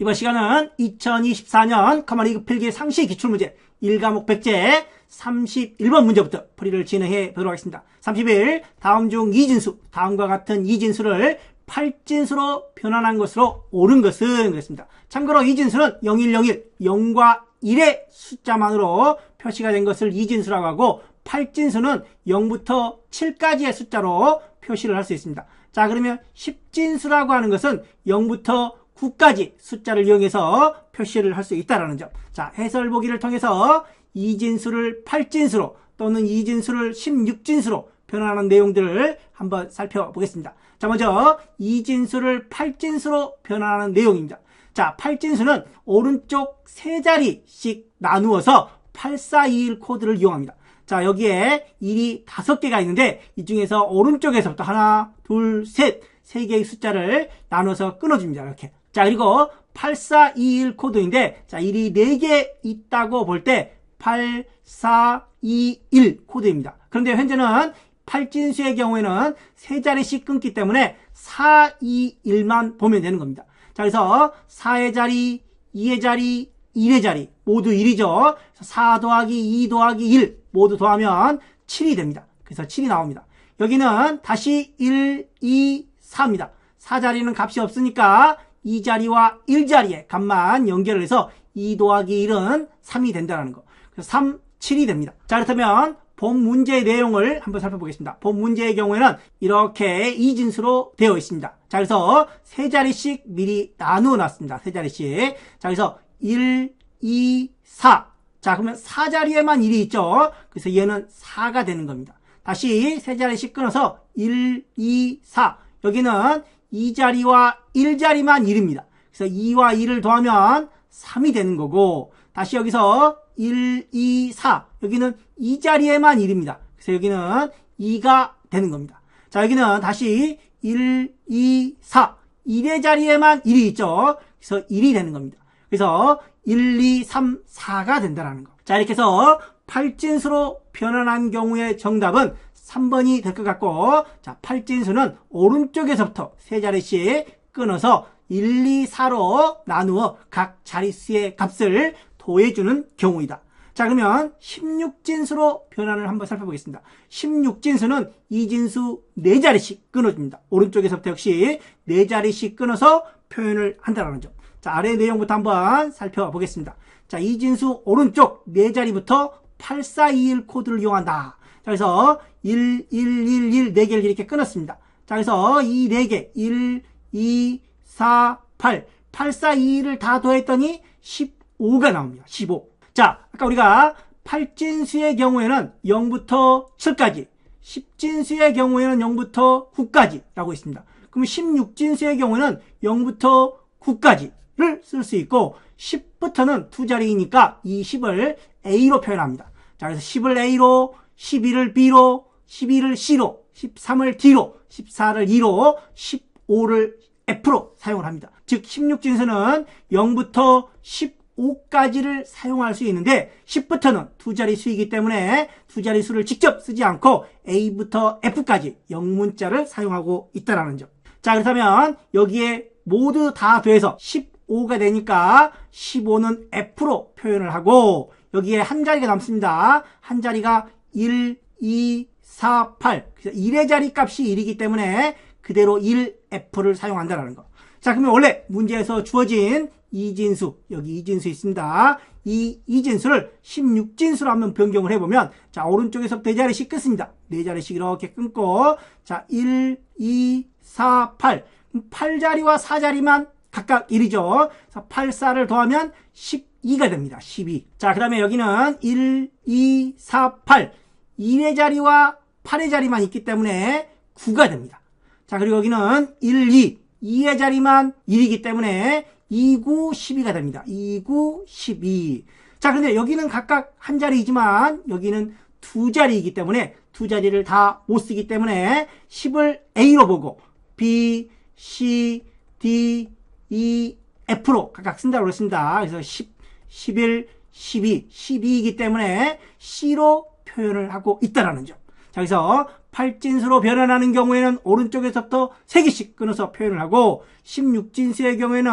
이번 시간은 2024년 커머리그 필기 상시 기출문제 1과목 백제 31번 문제부터 풀이를 진행해 보도록 하겠습니다. 31. 다음 중 이진수, 다음과 같은 이진수를 8진수로 변환한 것으로 옳은 것은 그랬습니다. 참고로 이진수는 0101, 0과 1의 숫자만으로 표시가 된 것을 이진수라고 하고 8진수는 0부터 7까지의 숫자로 표시를 할 수 있습니다. 자 그러면 10진수라고 하는 것은 0부터 9까지 숫자를 이용해서 표시를 할 수 있다는 점. 자 해설 보기를 통해서 이진수를 8진수로 또는 이진수를 16진수로 변환하는 내용들을 한번 살펴보겠습니다. 자, 먼저 이진수를 8진수로 변환하는 내용입니다. 자, 8진수는 오른쪽 세 자리씩 나누어서 8421 코드를 이용합니다. 자, 여기에 1이 5개가 있는데 이 중에서 오른쪽에서부터 하나, 둘, 셋, 세 개의 숫자를 나눠서 끊어줍니다. 이렇게. 자, 그리고 8421 코드인데 자, 1이 4개 있다고 볼 때 8421 코드입니다. 그런데 현재는 8진수의 경우에는 세 자리씩 끊기 때문에 421만 보면 되는 겁니다. 자, 그래서 4의 자리, 2의 자리, 1의 자리 모두 1이죠. 4 더하기 2 더하기 1 모두 더하면 7이 됩니다. 그래서 7이 나옵니다. 여기는 다시 1, 2, 4입니다. 4자리는 값이 없으니까 2자리와 1자리의 값만 연결을 해서 2 더하기 1은 3이 된다는 거. 3, 7이 됩니다. 자, 그렇다면 본 문제의 내용을 한번 살펴보겠습니다. 본 문제의 경우에는 이렇게 이진수로 되어 있습니다. 자, 그래서 세 자리씩 미리 나누어 놨습니다. 세 자리씩. 자, 그래서 1, 2, 4. 자, 그러면 4자리에만 1이 있죠. 그래서 얘는 4가 되는 겁니다. 다시 세 자리씩 끊어서 1, 2, 4. 여기는 2자리와 1자리만 1입니다. 그래서 2와 1을 더하면 3이 되는 거고 다시 여기서 1, 2, 4 여기는 이 자리에만 1입니다. 그래서 여기는 2가 되는 겁니다. 자 여기는 다시 1, 2, 4 1의 자리에만 1이 있죠. 그래서 1이 되는 겁니다. 그래서 1, 2, 3, 4가 된다는 거. 자 이렇게 해서 8진수로 변환한 경우의 정답은 3번이 될 것 같고 자 8진수는 오른쪽에서부터 세 자리씩 끊어서 1, 2, 4로 나누어 각 자릿수의 값을 더해주는 경우이다. 자 그러면 16진수로 변환을 한번 살펴보겠습니다. 16진수는 이진수 4자리씩 끊어줍니다. 오른쪽에서부터 역시 4자리씩 끊어서 표현을 한다는 점. 자 아래 내용부터 한번 살펴보겠습니다. 자 이진수 오른쪽 4자리부터 8421 코드를 이용한다. 자 그래서 1, 1, 1, 1 4개를 이렇게 끊었습니다. 자 그래서 이 4개 1, 2, 4, 8 8421을 다 더했더니 15가 나옵니다. 15. 자, 아까 우리가 8진수의 경우에는 0부터 7까지, 10진수의 경우에는 0부터 9까지 라고 있습니다. 그럼 16진수의 경우에는 0부터 9까지를 쓸 수 있고 10부터는 두 자리이니까 이 10을 A로 표현합니다. 자, 그래서 10을 A로, 11을 B로, 12를 C로, 13을 D로, 14를 E로, 15를 F로 사용을 합니다. 즉 16진수는 0부터 10 5까지를 사용할 수 있는데 10부터는 두 자리 수이기 때문에 두 자리 수를 직접 쓰지 않고 A부터 F까지 영문자를 사용하고 있다는 점. 자 그렇다면 여기에 모두 다 돼서 15가 되니까 15는 F로 표현을 하고 여기에 한 자리가 남습니다. 한 자리가 1, 2, 4, 8. 그래서 1의 자리 값이 1이기 때문에 그대로 1F를 사용한다는 거. 자, 그러면 원래 문제에서 주어진 이진수, 여기 이진수 있습니다. 이 이진수를 16진수로 한번 변경을 해보면, 자, 오른쪽에서부터 4자리씩 끊습니다. 4자리씩 이렇게 끊고, 자, 1, 2, 4, 8. 8자리와 4자리만 각각 1이죠. 그래서 8, 4를 더하면 12가 됩니다. 12. 자, 그 다음에 여기는 1, 2, 4, 8. 1의 자리와 8의 자리만 있기 때문에 9가 됩니다. 자, 그리고 여기는 1, 2. 2의 자리만 1이기 때문에 2, 9, 12가 됩니다. 2, 9, 12. 자, 그런데 여기는 각각 한 자리이지만 여기는 두 자리이기 때문에 두 자리를 다 못 쓰기 때문에 10을 A로 보고 B, C, D, E, F로 각각 쓴다고 그랬습니다. 그래서 10, 11, 12, 12이기 때문에 C로 표현을 하고 있다라는 점. 자, 그래서 8진수로 변환하는 경우에는 오른쪽에서부터 3개씩 끊어서 표현을 하고 16진수의 경우에는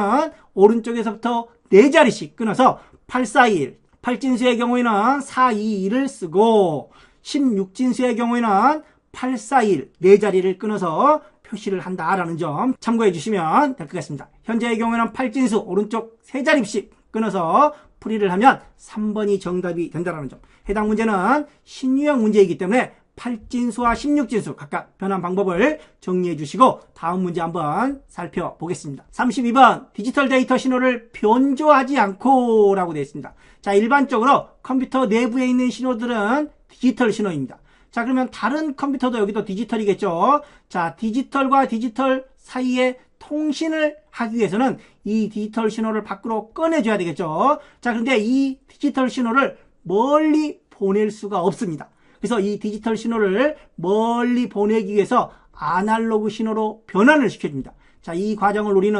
오른쪽에서부터 4자리씩 끊어서 8, 4, 1 8진수의 경우에는 4, 2, 1을 쓰고 16진수의 경우에는 8, 4, 1 4자리를 끊어서 표시를 한다라는 점 참고해 주시면 될 것 같습니다. 현재의 경우에는 8진수 오른쪽 3자리씩 끊어서 풀이를 하면 3번이 정답이 된다는 점. 해당 문제는 신유형 문제이기 때문에 8진수와 16진수 각각 변환 방법을 정리해 주시고 다음 문제 한번 살펴보겠습니다. 32번 디지털 데이터 신호를 변조하지 않고 라고 되어 있습니다. 자 일반적으로 컴퓨터 내부에 있는 신호들은 디지털 신호입니다. 자 그러면 다른 컴퓨터도 여기도 디지털이겠죠. 자 디지털과 디지털 사이에 통신을 하기 위해서는 이 디지털 신호를 밖으로 꺼내줘야 되겠죠. 자 그런데 이 디지털 신호를 멀리 보낼 수가 없습니다. 그래서 이 디지털 신호를 멀리 보내기 위해서 아날로그 신호로 변환을 시켜줍니다. 자, 이 과정을 우리는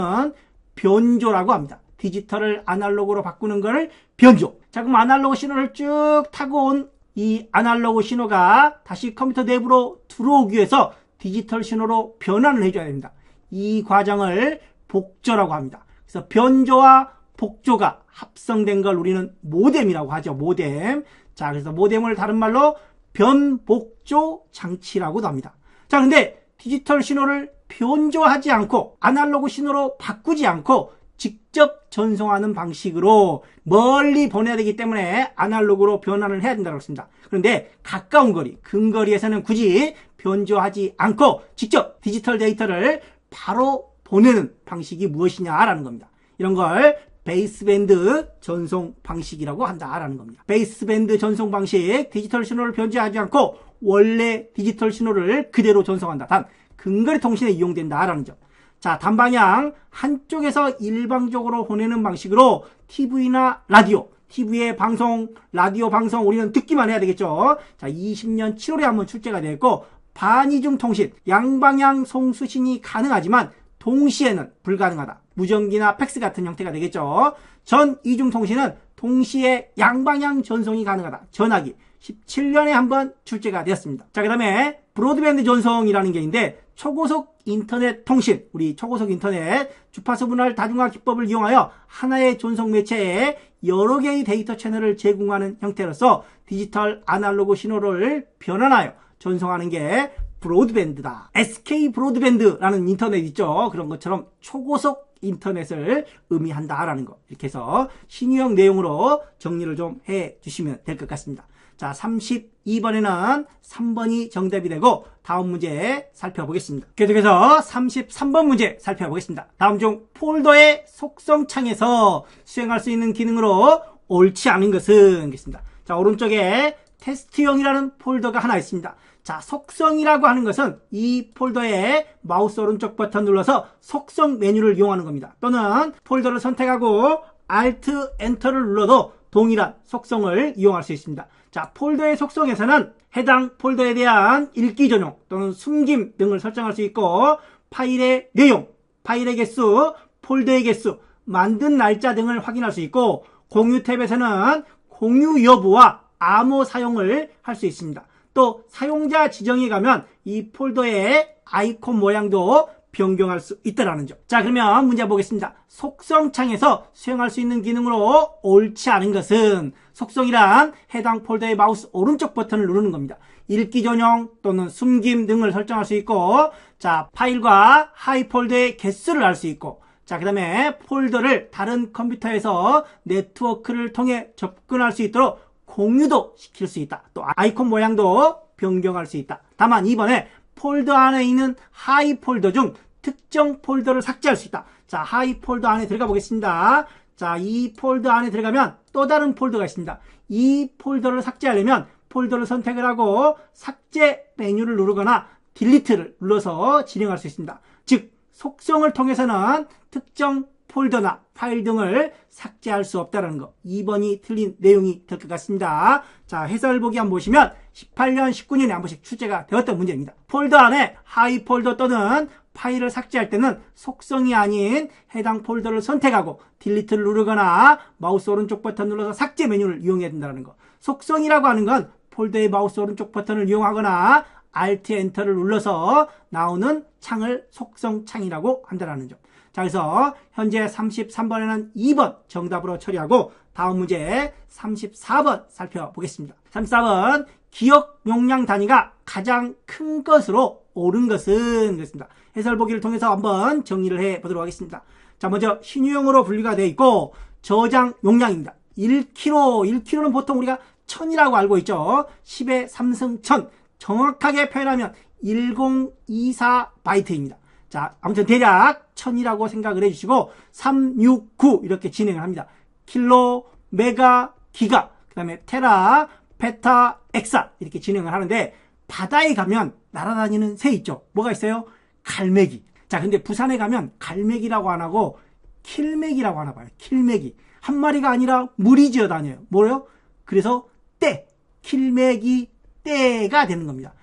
변조라고 합니다. 디지털을 아날로그로 바꾸는 것을 변조. 자, 그럼 아날로그 신호를 쭉 타고 온 이 아날로그 신호가 다시 컴퓨터 내부로 들어오기 위해서 디지털 신호로 변환을 해줘야 됩니다. 이 과정을 복조라고 합니다. 그래서 변조와 복조가 합성된 걸 우리는 모뎀이라고 하죠. 모뎀. 자, 그래서 모뎀을 다른 말로 변복조 장치라고도 합니다. 자, 근데 디지털 신호를 변조하지 않고 아날로그 신호로 바꾸지 않고 직접 전송하는 방식으로 멀리 보내야 되기 때문에 아날로그로 변환을 해야 된다고 했습니다. 그런데 가까운 거리, 근거리에서는 굳이 변조하지 않고 직접 디지털 데이터를 바로 보내는 방식이 무엇이냐라는 겁니다. 이런 걸 베이스밴드 전송 방식이라고 한다라는 겁니다. 베이스밴드 전송 방식, 디지털 신호를 변조하지 않고 원래 디지털 신호를 그대로 전송한다. 단 근거리 통신에 이용된다라는 점. 자, 단방향 한쪽에서 일방적으로 보내는 방식으로 TV나 라디오, TV의 방송, 라디오 방송 우리는 듣기만 해야 되겠죠. 자, 20년 7월에 한번 출제가 됐고 반이중 통신, 양방향 송수신이 가능하지만 동시에는 불가능하다. 무전기나 팩스 같은 형태가 되겠죠. 전 이중 통신은 동시에 양방향 전송이 가능하다. 전화기 17년에 한 번 출제가 되었습니다. 자, 그 다음에 브로드밴드 전송이라는 게 있는데 초고속 인터넷 통신, 우리 초고속 인터넷 주파수 분할 다중화 기법을 이용하여 하나의 전송 매체에 여러 개의 데이터 채널을 제공하는 형태로서 디지털 아날로그 신호를 변환하여 전송하는 게 브로드밴드다. SK 브로드밴드라는 인터넷 있죠. 그런 것처럼 초고속 인터넷을 의미한다라는 거. 이렇게 해서 신유형 내용으로 정리를 좀 해 주시면 될 것 같습니다. 자, 32번에는 3번이 정답이 되고 다음 문제 살펴보겠습니다. 계속해서 33번 문제 살펴보겠습니다. 다음 중 폴더의 속성 창에서 수행할 수 있는 기능으로 옳지 않은 것은 겠습니다. 자, 오른쪽에 테스트용이라는 폴더가 하나 있습니다. 자, 속성이라고 하는 것은 이 폴더에 마우스 오른쪽 버튼 눌러서 속성 메뉴를 이용하는 겁니다. 또는 폴더를 선택하고 Alt, Enter를 눌러도 동일한 속성을 이용할 수 있습니다. 자, 폴더의 속성에서는 해당 폴더에 대한 읽기 전용 또는 숨김 등을 설정할 수 있고 파일의 내용, 파일의 개수, 폴더의 개수, 만든 날짜 등을 확인할 수 있고 공유 탭에서는 공유 여부와 암호 사용을 할 수 있습니다. 또 사용자 지정에 가면 이 폴더의 아이콘 모양도 변경할 수 있다라는 점. 자, 그러면 문제 보겠습니다. 속성 창에서 수행할 수 있는 기능으로 옳지 않은 것은 속성이란 해당 폴더의 마우스 오른쪽 버튼을 누르는 겁니다. 읽기 전용 또는 숨김 등을 설정할 수 있고 자, 파일과 하이 폴더의 개수를 알 수 있고 자, 그 다음에 폴더를 다른 컴퓨터에서 네트워크를 통해 접근할 수 있도록 공유도 시킬 수 있다. 또 아이콘 모양도 변경할 수 있다. 다만 이번에 폴더 안에 있는 하이 폴더 중 특정 폴더를 삭제할 수 있다. 자, 하이 폴더 안에 들어가 보겠습니다. 자, 이 폴더 안에 들어가면 또 다른 폴더가 있습니다. 이 폴더를 삭제하려면 폴더를 선택을 하고 삭제 메뉴를 누르거나 딜리트를 눌러서 진행할 수 있습니다. 즉, 속성을 통해서는 특정 폴더나 파일 등을 삭제할 수 없다는 거. 2번이 틀린 내용이 될 것 같습니다. 자, 해설 보기 한번 보시면 18년, 19년에 한 번씩 출제가 되었던 문제입니다. 폴더 안에 하이 폴더 또는 파일을 삭제할 때는 속성이 아닌 해당 폴더를 선택하고 딜리트를 누르거나 마우스 오른쪽 버튼 눌러서 삭제 메뉴를 이용해야 된다는 거. 속성이라고 하는 건 폴더의 마우스 오른쪽 버튼을 이용하거나 Alt 엔터를 눌러서 나오는 창을 속성 창이라고 한다는 점. 자, 그래서 현재 33번에는 2번 정답으로 처리하고 다음 문제 34번 살펴보겠습니다. 34번 기억 용량 단위가 가장 큰 것으로 옳은 것은 그렇습니다. 해설 보기를 통해서 한번 정리를 해 보도록 하겠습니다. 자, 먼저 신유형으로 분류가 되어 있고 저장 용량입니다. 1kg, 1kg는 보통 우리가 1000이라고 알고 있죠. 10의 3승 1000. 정확하게 표현하면 1024 바이트입니다. 자, 아무튼 대략 1000이라고 생각을 해주시고 369 이렇게 진행을 합니다. 킬로, 메가, 기가, 그 다음에 테라, 페타, 엑사 이렇게 진행을 하는데 바다에 가면 날아다니는 새 있죠. 뭐가 있어요? 갈매기. 자, 근데 부산에 가면 갈매기라고 안 하고 킬매기라고 하나 봐요. 킬매기. 한 마리가 아니라 물이 지어 다녀요. 뭐요? 그래서 때, 킬매기 때가 되는 겁니다.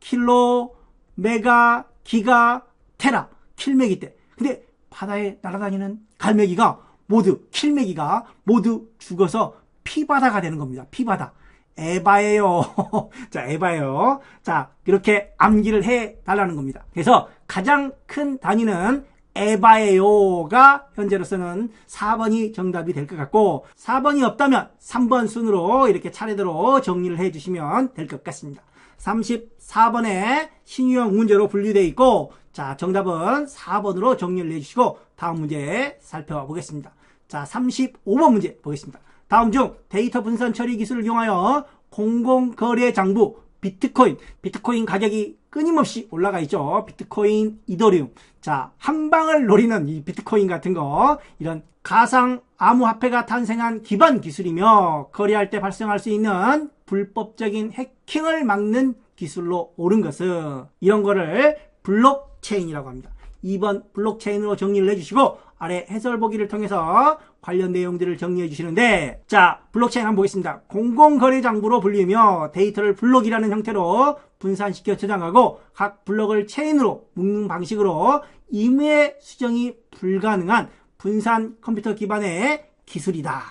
킬로, 메가, 기가, 테라, 킬매기 때. 근데 바다에 날아다니는 갈매기가 모두, 킬매기가 모두 죽어서 피바다가 되는 겁니다. 피바다. 에바예요. 자, 에바예요. 자, 이렇게 암기를 해 달라는 겁니다. 그래서 가장 큰 단위는 에바예요가 현재로서는 4번이 정답이 될 것 같고 4번이 없다면 3번 순으로 이렇게 차례대로 정리를 해 주시면 될 것 같습니다. 34번에 신유형 문제로 분류되어 있고 자 정답은 4번으로 정리를 해주시고 다음 문제 살펴보겠습니다. 자 35번 문제 보겠습니다. 다음 중 데이터 분산 처리 기술을 이용하여 공공거래 장부 비트코인, 비트코인 가격이 끊임없이 올라가 있죠. 비트코인, 이더리움. 자, 한 방을 노리는 이 비트코인 같은 거, 이런 가상 암호화폐가 탄생한 기반 기술이며, 거래할 때 발생할 수 있는 불법적인 해킹을 막는 기술로 오른 것은, 이런 거를 블록체인이라고 합니다. 2번 블록체인으로 정리를 해주시고 아래 해설 보기를 통해서 관련 내용들을 정리해 주시는데 자 블록체인 한번 보겠습니다. 공공거래 장부로 불리며 데이터를 블록이라는 형태로 분산시켜 저장하고 각 블록을 체인으로 묶는 방식으로 임의 수정이 불가능한 분산 컴퓨터 기반의 기술이다.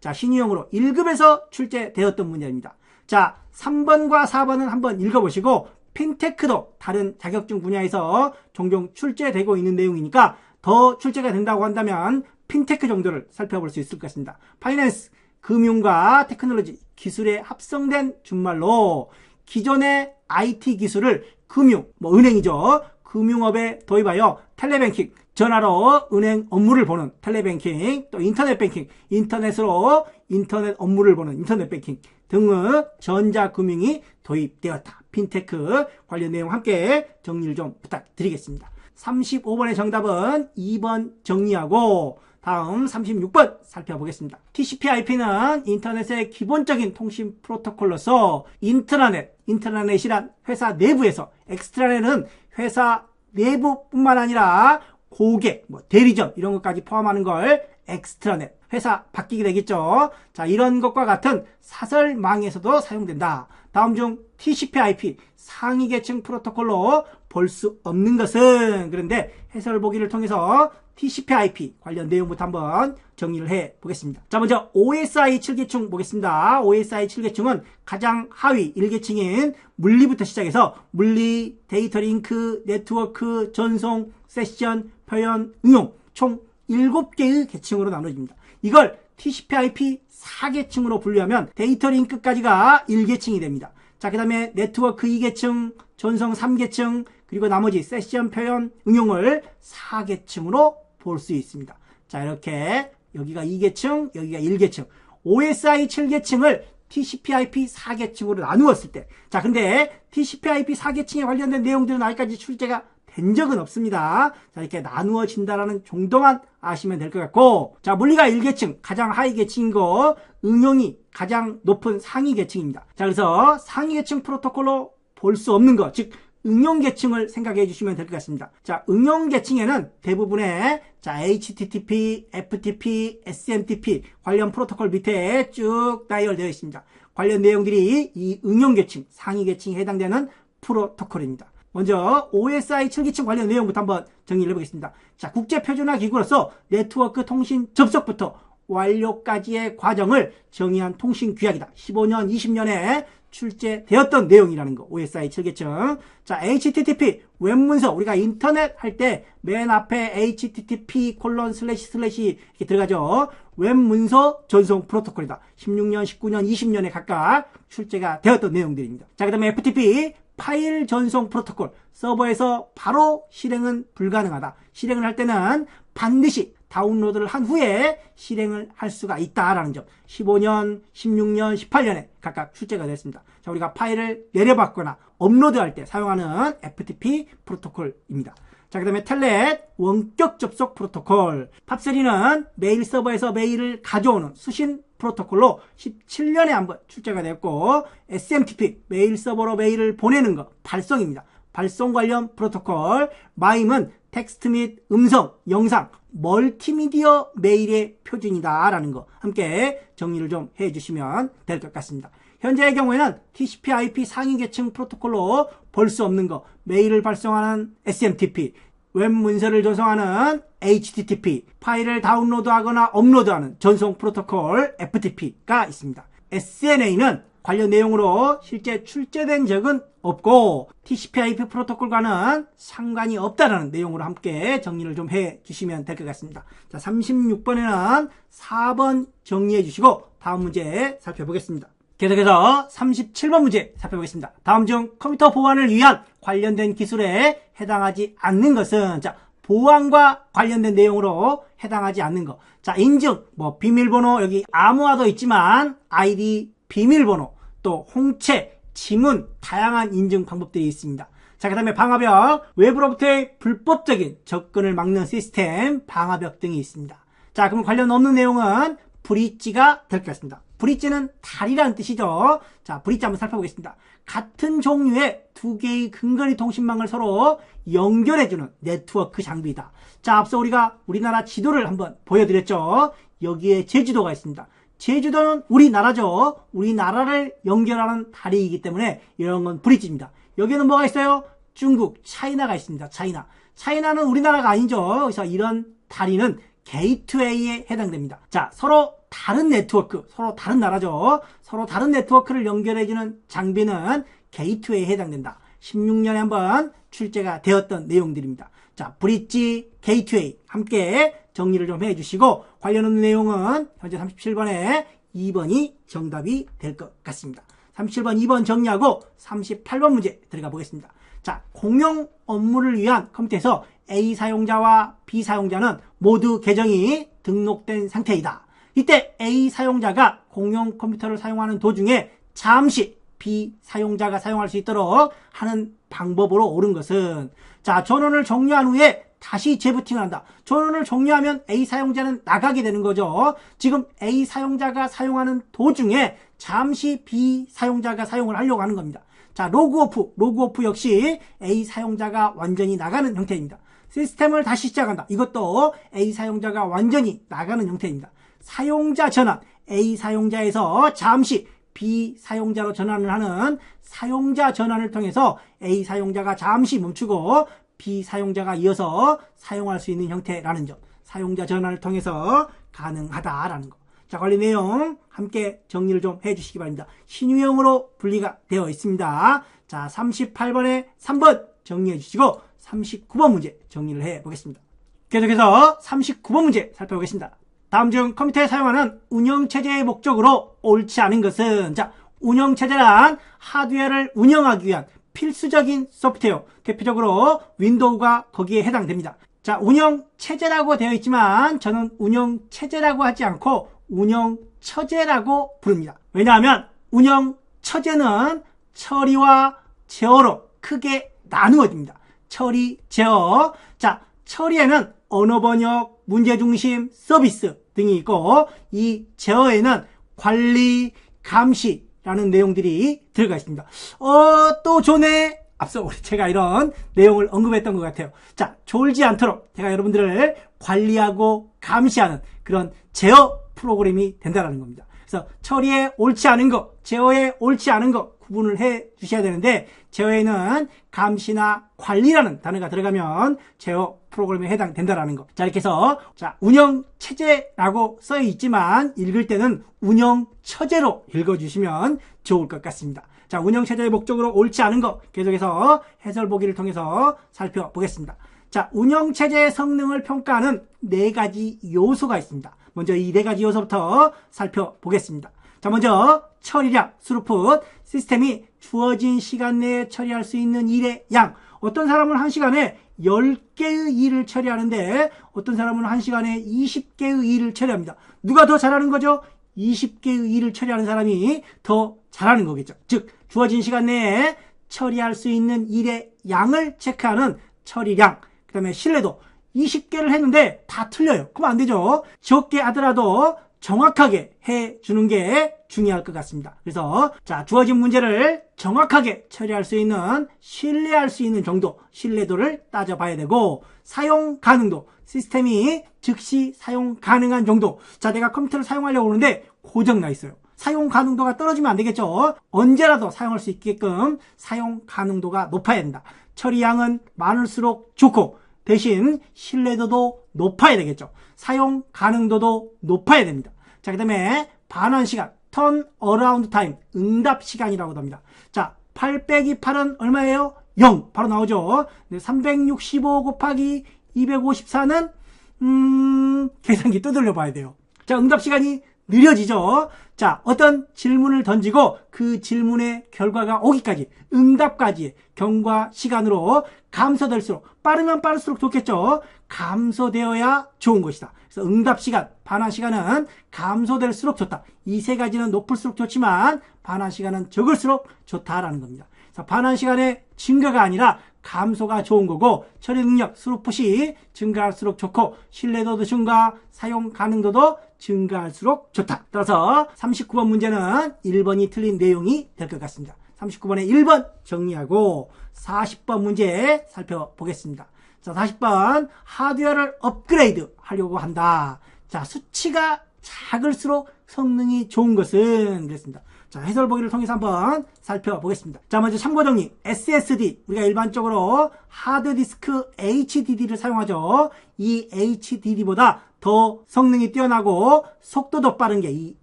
자 신유형으로 1급에서 출제되었던 문제입니다. 자 3번과 4번은 한번 읽어보시고 핀테크도 다른 자격증 분야에서 종종 출제되고 있는 내용이니까 더 출제가 된다고 한다면 핀테크 정도를 살펴볼 수 있을 것 같습니다. 파이낸스, 금융과 테크놀로지, 기술에 합성된 준말로 기존의 IT 기술을 금융, 뭐 은행이죠. 금융업에 도입하여 텔레뱅킹, 전화로 은행 업무를 보는 텔레뱅킹, 또 인터넷 뱅킹, 인터넷으로 인터넷 업무를 보는 인터넷 뱅킹 등의 전자금융이 도입되었다. 핀테크 관련 내용 함께 정리를 좀 부탁드리겠습니다. 35번의 정답은 2번 정리하고 다음 36번 살펴보겠습니다. TCP/IP는 인터넷의 기본적인 통신 프로토콜로서 인트라넷, 인트라넷이란 회사 내부에서 엑스트라넷은 회사 내부뿐만 아니라 고객, 뭐 대리점 이런 것까지 포함하는 걸 엑스트라넷 회사 바뀌게 되겠죠. 자 이런 것과 같은 사설망에서도 사용된다. 다음 중 TCP/IP 상위 계층 프로토콜로 볼 수 없는 것은 그런데 해설 보기를 통해서 TCP/IP 관련 내용부터 한번 정리를 해 보겠습니다. 자 먼저 OSI 7계층 보겠습니다. OSI 7계층은 가장 하위 1계층인 물리부터 시작해서 물리, 데이터 링크, 네트워크, 전송, 세션, 표현, 응용 총 7개의 계층으로 나눠집니다. 이걸 TCP/IP 4계층으로 분류하면 데이터 링크까지가 1계층이 됩니다. 자, 그 다음에 네트워크 2계층, 전송 3계층, 그리고 나머지 세션 표현 응용을 4계층으로 볼 수 있습니다. 자, 이렇게 여기가 2계층, 여기가 1계층. OSI 7계층을 TCP/IP 4계층으로 나누었을 때, 자, 근데 TCP/IP 4계층에 관련된 내용들은 아직까지 출제가 된 적은 없습니다. 자, 이렇게 나누어진다라는 정도만 아시면 될 것 같고, 자, 물리가 1계층, 가장 하위 계층인 거, 응용이 가장 높은 상위 계층입니다. 자, 그래서 상위 계층 프로토콜로 볼 수 없는 것, 즉, 응용 계층을 생각해 주시면 될 것 같습니다. 자, 응용 계층에는 대부분의 자, HTTP, FTP, SMTP 관련 프로토콜 밑에 쭉 나열되어 있습니다. 관련 내용들이 이 응용 계층, 상위 계층에 해당되는 프로토콜입니다. 먼저 OSI 7기층 관련 내용부터 한번 정리를 해보겠습니다. 자, 국제표준화 기구로서 네트워크 통신 접속부터 완료까지의 과정을 정의한 통신 규약이다. 15년, 20년에 출제되었던 내용이라는 거. OSI 7계층. 자, HTTP 웹문서 우리가 인터넷 할 때 맨 앞에 HTTP 콜론 슬래시 슬래시 이렇게 들어가죠. 웹문서 전송 프로토콜이다. 16년, 19년, 20년에 각각 출제가 되었던 내용들입니다. 자, 그다음에 FTP 파일 전송 프로토콜 서버에서 바로 실행은 불가능하다. 실행을 할 때는 반드시 다운로드를 한 후에 실행을 할 수가 있다라는 점. 15년, 16년, 18년에 각각 출제가 됐습니다. 자, 우리가 파일을 내려받거나 업로드할 때 사용하는 FTP 프로토콜입니다. 자, 그 다음에 텔넷 원격 접속 프로토콜. 팝3는 메일 서버에서 메일을 가져오는 수신 프로토콜로 17년에 한 번 출제가 됐고, SMTP 메일 서버로 메일을 보내는 것, 발송입니다. 발송 관련 프로토콜. 마임은 텍스트 및 음성, 영상, 멀티미디어 메일의 표준이다라는 거 함께 정리를 좀 해주시면 될 것 같습니다. 현재의 경우에는 TCP/IP 상위 계층 프로토콜로 볼 수 없는 거, 메일을 발송하는 SMTP, 웹 문서를 전송하는 HTTP, 파일을 다운로드하거나 업로드하는 전송 프로토콜 FTP가 있습니다. SNA는 관련 내용으로 실제 출제된 적은 없고 TCP/IP 프로토콜과는 상관이 없다라는 내용으로 함께 정리를 좀 해 주시면 될 것 같습니다. 자, 36번에는 4번 정리해 주시고 다음 문제 살펴보겠습니다. 계속해서 37번 문제 살펴보겠습니다. 다음 중 컴퓨터 보안을 위한 관련된 기술에 해당하지 않는 것은 자 보안과 관련된 내용으로 해당하지 않는 것. 자 인증 뭐 비밀번호 여기 암호화도 있지만 아이디 비밀번호 또 홍채 지문 다양한 인증 방법들이 있습니다. 자, 그 다음에 방화벽, 외부로부터의 불법적인 접근을 막는 시스템, 방화벽 등이 있습니다. 자, 그럼 관련 없는 내용은 브릿지가 될 것 같습니다. 브릿지는 다리라는 뜻이죠. 자, 브릿지 한번 살펴보겠습니다. 같은 종류의 두 개의 근거리 통신망을 서로 연결해주는 네트워크 장비이다. 자, 앞서 우리가 우리나라 지도를 한번 보여드렸죠. 여기에 제주도가 있습니다. 제주도는 우리나라죠. 우리나라를 연결하는 다리이기 때문에 이런 건 브릿지입니다. 여기는 뭐가 있어요? 중국, 차이나가 있습니다. 차이나. 차이나는 우리나라가 아니죠. 그래서 이런 다리는 게이트웨이에 해당됩니다. 자, 서로 다른 네트워크, 서로 다른 나라죠. 서로 다른 네트워크를 연결해주는 장비는 게이트웨이에 해당된다. 16년에 한번 출제가 되었던 내용들입니다. 자, 브릿지, 게이트웨이 함께 정리를 좀 해주시고 관련 내용은 현재 37번에 2번이 정답이 될 것 같습니다. 37번, 2번 정리하고 38번 문제 들어가 보겠습니다. 자, 공용 업무를 위한 컴퓨터에서 A 사용자와 B 사용자는 모두 계정이 등록된 상태이다. 이때 A 사용자가 공용 컴퓨터를 사용하는 도중에 잠시 B 사용자가 사용할 수 있도록 하는 방법으로 옳은 것은 자, 전원을 종료한 후에 다시 재부팅을 한다. 전원을 종료하면 A 사용자는 나가게 되는 거죠. 지금 A 사용자가 사용하는 도중에 잠시 B 사용자가 사용을 하려고 하는 겁니다. 자, 로그오프, 로그오프 역시 A 사용자가 완전히 나가는 형태입니다. 시스템을 다시 시작한다. 이것도 A 사용자가 완전히 나가는 형태입니다. 사용자 전환, A 사용자에서 잠시 B 사용자로 전환을 하는 사용자 전환을 통해서 A 사용자가 잠시 멈추고 B 사용자가 이어서 사용할 수 있는 형태라는 점. 사용자 전환을 통해서 가능하다라는 거. 자, 관리 내용 함께 정리를 좀 해주시기 바랍니다. 신유형으로 분리가 되어 있습니다. 자, 38번에 3번 정리해 주시고 39번 문제 정리를 해 보겠습니다. 계속해서 39번 문제 살펴보겠습니다. 다음 중 컴퓨터에 사용하는 운영체제의 목적으로 옳지 않은 것은 자, 운영체제란 하드웨어를 운영하기 위한 필수적인 소프트웨어, 대표적으로 윈도우가 거기에 해당됩니다. 자, 운영 체제라고 되어 있지만 저는 운영 체제라고 하지 않고 운영 처제라고 부릅니다. 왜냐하면 운영 처제는 처리와 제어로 크게 나누어집니다. 처리, 제어. 자, 처리에는 언어 번역, 문제 중심, 서비스 등이 있고 이 제어에는 관리, 감시, 라는 내용들이 들어가 있습니다. 어, 또 전에 앞서 우리 제가 이런 내용을 언급했던 것 같아요. 자, 졸지 않도록 제가 여러분들을 관리하고 감시하는 그런 제어 프로그램이 된다는 겁니다. 그래서 처리에 옳지 않은 것, 제어에 옳지 않은 것 구분을 해 주셔야 되는데 제어에는 감시나 관리라는 단어가 들어가면 제어 프로그램에 해당된다라는 거. 자, 이렇게 해서 자, 운영 체제라고 써 있지만 읽을 때는 운영 처제로 읽어 주시면 좋을 것 같습니다. 자, 운영 체제의 목적으로 옳지 않은 거 계속해서 해설 보기를 통해서 살펴보겠습니다. 자, 운영 체제의 성능을 평가하는 네 가지 요소가 있습니다. 먼저 이 네 가지 요소부터 살펴보겠습니다. 자, 먼저 처리량, 스루풋, 시스템이 주어진 시간 내에 처리할 수 있는 일의 양. 어떤 사람은 한 시간에 10개의 일을 처리하는데 어떤 사람은 한 시간에 20개의 일을 처리합니다. 누가 더 잘하는 거죠? 20개의 일을 처리하는 사람이 더 잘하는 거겠죠. 즉, 주어진 시간 내에 처리할 수 있는 일의 양을 체크하는 처리량. 그 다음에 신뢰도. 20개를 했는데 다 틀려요. 그럼 안 되죠. 적게 하더라도 정확하게 해 주는 게 중요할 것 같습니다. 그래서 자 주어진 문제를 정확하게 처리할 수 있는 신뢰할 수 있는 정도 신뢰도를 따져봐야 되고 사용 가능도 시스템이 즉시 사용 가능한 정도 자 내가 컴퓨터를 사용하려고 하는데 고장 나 있어요. 사용 가능도가 떨어지면 안 되겠죠. 언제라도 사용할 수 있게끔 사용 가능도가 높아야 된다. 처리량은 많을수록 좋고 대신 신뢰도도 높아야 되겠죠. 사용 가능도도 높아야 됩니다. 자, 그 다음에 반환 시간, 턴 어라운드 타임, 응답 시간이라고 합니다. 자, 8 빼기 8은 얼마예요? 0. 바로 나오죠. 365 곱하기 254는, 음, 계산기 두들려 봐야 돼요. 자, 응답 시간이 느려지죠. 자, 어떤 질문을 던지고 그 질문의 결과가 오기까지, 응답까지의 경과 시간으로 감소될수록, 빠르면 빠를수록 좋겠죠. 감소되어야 좋은 것이다. 그래서 응답 시간, 반환 시간은 감소될수록 좋다. 이 세 가지는 높을수록 좋지만 반환 시간은 적을수록 좋다라는 겁니다. 그래서 반환 시간의 증가가 아니라 감소가 좋은 거고 처리 능력, 스루풋이 증가할수록 좋고 신뢰도도 증가, 사용 가능도도 증가할수록 좋다. 따라서 39번 문제는 1번이 틀린 내용이 될 것 같습니다. 39번에 1번 정리하고 40번 문제 살펴보겠습니다. 자, 40번 하드웨어를 업그레이드 하려고 한다. 자, 수치가 작을수록 성능이 좋은 것은 그랬습니다. 자, 해설 보기를 통해서 한번 살펴보겠습니다. 자, 먼저 참고 정리. SSD. 우리가 일반적으로 하드디스크 HDD를 사용하죠. 이 HDD보다 더 성능이 뛰어나고 속도도 빠른 게 이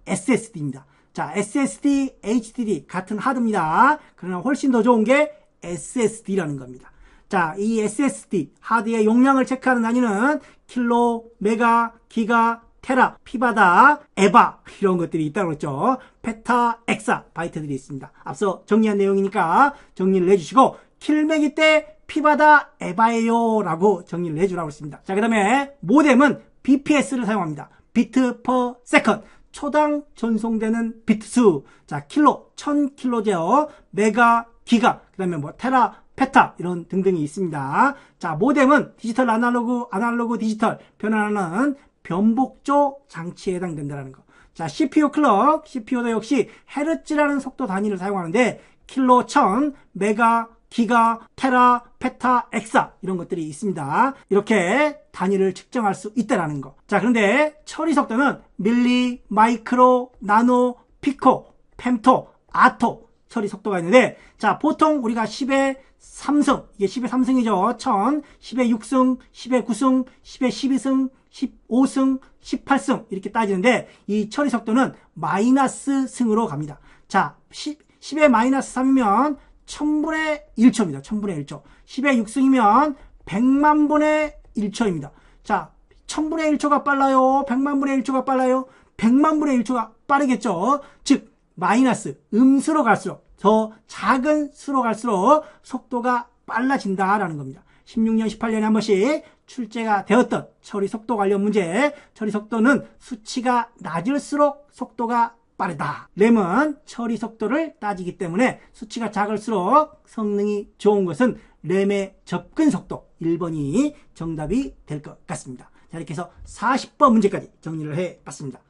SSD입니다. 자, SSD, HDD 같은 하드입니다. 그러나 훨씬 더 좋은 게 SSD라는 겁니다. 자, 이 SSD 하드의 용량을 체크하는 단위는 킬로, 메가, 기가, 테라, 피바다, 에바 이런 것들이 있다고 그랬죠. 페타, 엑사 바이트들이 있습니다. 앞서 정리한 내용이니까 정리를 해주시고 킬메기 때 피바다, 에바예요 라고 정리를 해주라고 했습니다. 자, 그 다음에 모뎀은 BPS를 사용합니다. 비트 퍼 세컨 초당 전송되는 비트 수. 자, 킬로, 1000킬로제어, 메가, 기가, 그 다음에 뭐 테라, 페타 이런 등등이 있습니다. 자, 모뎀은 디지털 아날로그, 아날로그 디지털 변환하는 변복조 장치에 해당된다는 거. 자, CPU 클럭, CPU도 역시 헤르츠라는 속도 단위를 사용하는데 킬로 1000, 메가, 기가, 테라, 페타, 엑사 이런 것들이 있습니다. 이렇게 단위를 측정할 수 있다라는 거. 자, 그런데 처리 속도는 밀리, 마이크로, 나노, 피코, 펜토, 아토 처리 속도가 있는데 자, 보통 우리가 10의 3승, 이게 10의 3승이죠. 1000, 10의 6승, 10의 9승, 10의 12승, 15승, 18승 이렇게 따지는데 이 처리 속도는 마이너스 승으로 갑니다. 자, 10, 10의 마이너스 3이면 1000분의 1초입니다. 1000분의 1초. 10의 6승이면 100만 분의 1초입니다. 자, 1000분의 1초가 빨라요? 100만 분의 1초가 빨라요? 100만 분의 1초가 빠르겠죠? 즉, 마이너스, 음수로 갈수록, 더 작은 수로 갈수록 속도가 빨라진다라는 겁니다. 16년, 18년에 한 번씩 출제가 되었던 처리 속도 관련 문제, 처리 속도는 수치가 낮을수록 속도가 빠르다. 램은 처리 속도를 따지기 때문에 수치가 작을수록 성능이 좋은 것은 램의 접근 속도 1번이 정답이 될 것 같습니다. 자, 이렇게 해서 40번 문제까지 정리를 해 봤습니다.